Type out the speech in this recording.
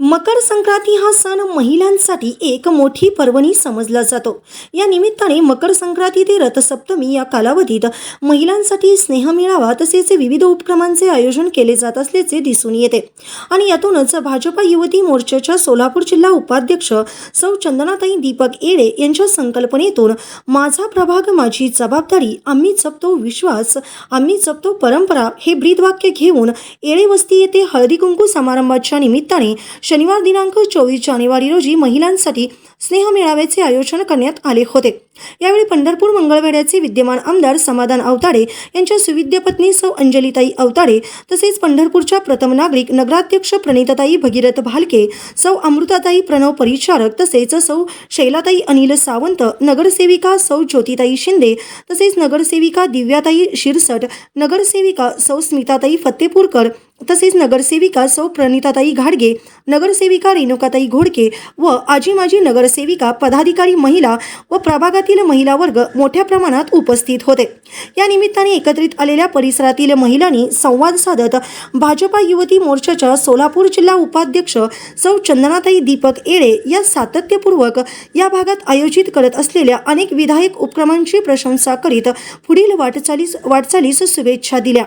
मकर संक्रांती हा सण महिलांसाठी एक मोठी पर्वणी समजला जातो. या निमित्ताने मकर संक्रांती ते रथसप्तमी या कालावधीत महिलांसाठी स्नेह मिळावा तसेच विविध उपक्रमांचे आयोजन केले जात असल्याचे दिसून येते. आणि यातूनच भाजपा युवती मोर्चाच्या सोलापूर जिल्हा उपाध्यक्ष सौ चंदनाताई दीपक येडे यांच्या संकल्पनेतून माझा प्रभाग माझी जबाबदारी आम्ही जपतो विश्वास आम्ही जपतो परंपरा हे ब्रीदवाक्य घेऊन येळे वस्ती येथे हळदी कुंकू समारंभाच्या निमित्ताने शनिवार दिनांक चोवीस जानेवारी रोजी महिलांसाठी स्नेह मेळाव्याचे आयोजन करण्यात आले होते. यावेळी पंढरपूर मंगळवेड्याचे विद्यमान आमदार समाधान अवताडे यांच्या सुविद्य पत्नी सौ अंजलीताई अवताडे तसेच पंढरपूरच्या प्रथम नागरिक नगराध्यक्ष प्रणिताताई भगीरथ भालके सौ अमृताताई प्रणव परिचारक तसेच सौ शैलाताई अनिल सावंत नगरसेविका सौ ज्योतिताई शिंदे तसेच नगरसेविका दिव्याताई शिरसट नगरसेविका सौ स्मिताताई फत्तेपूरकर तसेच नगरसेविका सौ प्रणिताताई घाडगे नगरसेविका रेणुकाताई घोडके व आजी माजी नगरसेविका पदाधिकारी महिला व प्रभागातील महिला वर्ग मोठ्या प्रमाणात उपस्थित होते. या निमित्ताने एकत्रित आलेल्या परिसरातील महिलांनी संवाद साधत भाजपा युवती मोर्चाच्या सोलापूर जिल्हा उपाध्यक्ष सौ चंदनाताई दीपक येळे या सातत्यपूर्वक या भागात आयोजित करत असलेल्या अनेक विधायक उपक्रमांची प्रशंसा करीत पुढील वाटचालीस वाटचालीस शुभेच्छा दिल्या.